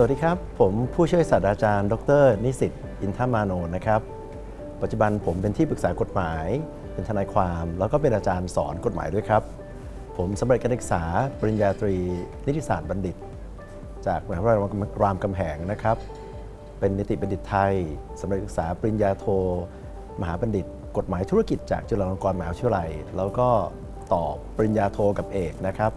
สวัสดีครับ ผมผู้ช่วยศาสตราจารย์ ดร นิสิตอินทมาโนนะครับ ปัจจุบันผมเป็นที่ปรึกษากฎหมาย เป็นทนายความ แล้วก็เป็นอาจารย์สอนกฎหมายด้วยครับ ผมสำเร็จการศึกษาปริญญาตรีนิติศาสตร์บัณฑิต จากมหาวิทยาลัยรามคำแหงนะครับ เป็นนิติบัณฑิตไทยสำเร็จศึกษาปริญญาโท มหาบัณฑิต กฎหมายธุรกิจจากจุฬาลงกรณ์มหาวิทยาลัย แล้วก็ ต่อปริญญาโทกับเอกนะครับ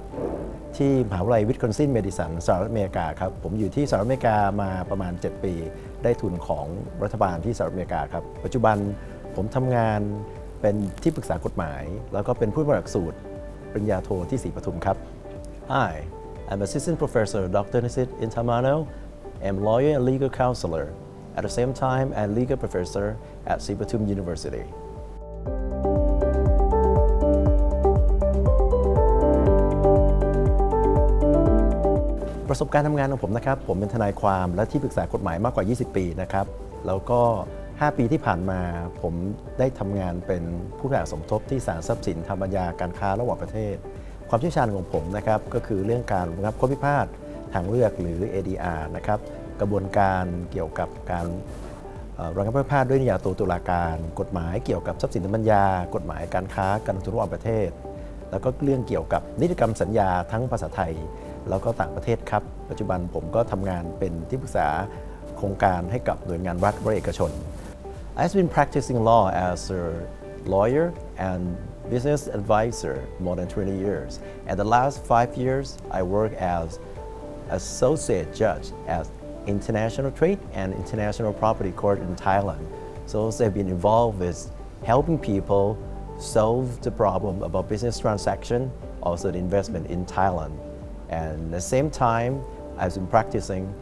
ที่มหาวิทยาลัยวิสคอนซินเมดิสันสหรัฐอเมริกาครับผมอยู่ที่สหรัฐอเมริกามาประมาณ 7 ปี ได้ทุนของรัฐบาลที่สหรัฐอเมริกาครับปัจจุบันผมทำงานเป็นที่ปรึกษากฎหมาย แล้วก็เป็นผู้บริหลักสูตรปริญญาโทที่ศรีปทุมครับ Hi I'm Assistant Professor Dr. Nisit Intamano I'm lawyer and legal counselor at the same time and legal professor at ศรีปทุม University ประสบการณ์ทำงานของผมนะครับ ผมเป็นทนายความและที่ปรึกษากฎหมายมากกว่า 20 ปีนะครับ แล้วก็ 5 ปีที่ผ่านมา ผมได้ทำงานเป็นผู้แทนสมทบที่ศาลทรัพย์สินทางปัญญาการค้าระหว่างประเทศ ความเชี่ยวชาญของผมนะครับก็คือเรื่องการระงับข้อพิพาททางเลือกหรือ ADR นะครับกระบวนการเกี่ยวกับการเอ่อระงับข้อพิพาทด้วยนิยาตัวตุลาการ กฎหมายเกี่ยวกับทรัพย์สินทางปัญญา กฎหมายการค้าการลงทุนระหว่างประเทศ แล้วก็เรื่องเกี่ยวกับนิติกรรมสัญญาทั้งภาษาไทย แล้วก็ต่างประเทศครับ ปัจจุบันผมก็ทำงานเป็นที่ปรึกษาโครงการให้กับหน่วยงานรัฐและเอกชน I've been practicing law as a lawyer and business advisor more than 20 years. And the last five years, I work as associate judge at International Trade and International Property Court in Thailand. So I've been involved with helping people solve the problem about business transaction, also the investment in Thailand. And at the same time, I've been practicing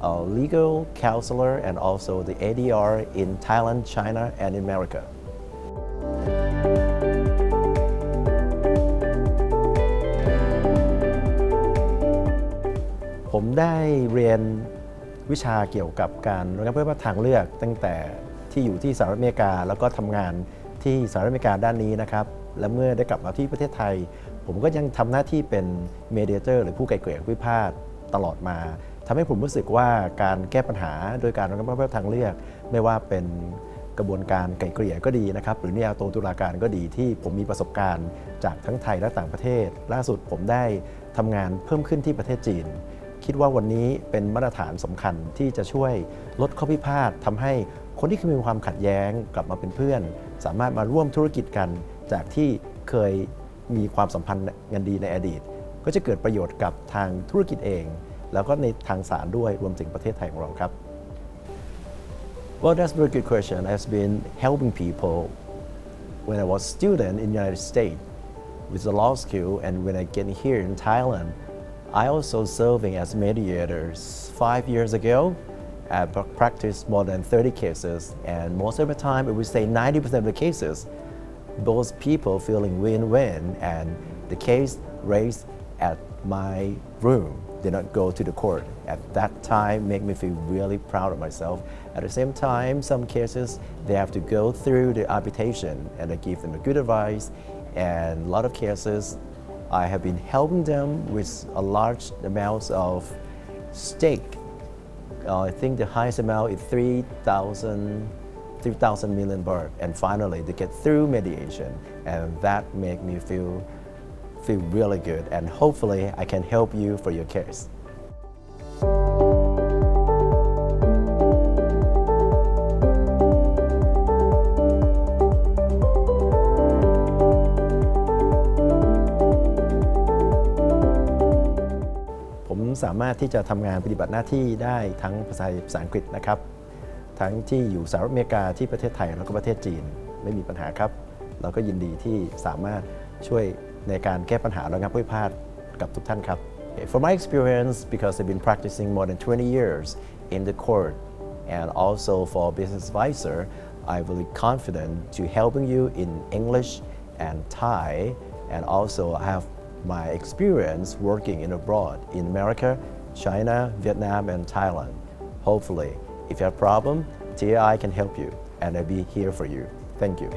a legal counselor and also the ADR in Thailand, China, and America. ผมได้เรียนวิชาเกี่ยวกับการระงับเพื่อทางเลือกตั้งแต่ที่อยู่ที่สหรัฐอเมริกา แล้วก็ทำงาน ที่สหรัฐอเมริกาด้านนี้นะครับและเมื่อได้กลับมาที่ประเทศไทย ผมก็ยังทำหน้าที่เป็นเมเดียเตอร์หรือผู้ไกลเกลี่ยพิพาทตลอดมาทำให้ผมรู้สึกว่าการแก้ปัญหาโดยการระงับทางเลือก ไม่ว่าเป็นกระบวนการไกลเกลี่ยก็ดีนะครับหรือนิยาโตตุลาการก็ดีที่ผมมีประสบการณ์จากทั้งไทยและต่างประเทศ ล่าสุดผมได้ทำงานเพิ่มขึ้นที่ประเทศจีน คิดว่าวันนี้เป็นมาตรฐานสำคัญที่จะช่วยลดข้อพิพาททำให้คนที่เคยมีความขัดแย้งกลับมาเป็นเพื่อน สามารถมาร่วมธุรกิจกัน จากที่เคยมีความสัมพันธ์กันดีในอดีต ก็จะเกิดประโยชน์กับทางธุรกิจเอง แล้วก็ในทางศาลด้วยรวมถึงประเทศไทยของเราครับ Well, that's a very good question. I've been helping people when I was student in the United States with the law school, and when I get here in Thailand, I also serving as mediators. five years ago. I practiced more than 30 cases, and most of the time, would say 90% of the cases, those people feeling win-win, and the case raised at my room did not go to the court. At that time, make me feel really proud of myself. At the same time, some cases they have to go through the arbitration, and I give them a good advice. And a lot of cases, I have been helping them with a large amount of stake. Uh, I think the highest amount is 3,000 3,000 million. And finally, they get through mediation, and that make me feel feel really good. And hopefully, I can help you for your case. สามารถที่จะทำงานปฏิบัติหน้าที่ได้ทั้งภาษาภาษาอังกฤษนะครับ ทั้งที่อยู่สหรัฐอเมริกาที่ประเทศไทยแล้วก็ประเทศจีนไม่มีปัญหาครับ เราก็ยินดีที่สามารถช่วยในการแก้ปัญหาระงับข้พิพาทกับทุกท่านครับ From my experience because I've been practicing more than 20 years in the court and also for business advisor I'm really confident to helping you in English and Thai and also I have my experience working in abroad in America, China, Vietnam, and Thailand. Hopefully, if you have a problem, TAI can help you, and I'll be here for you. Thank you.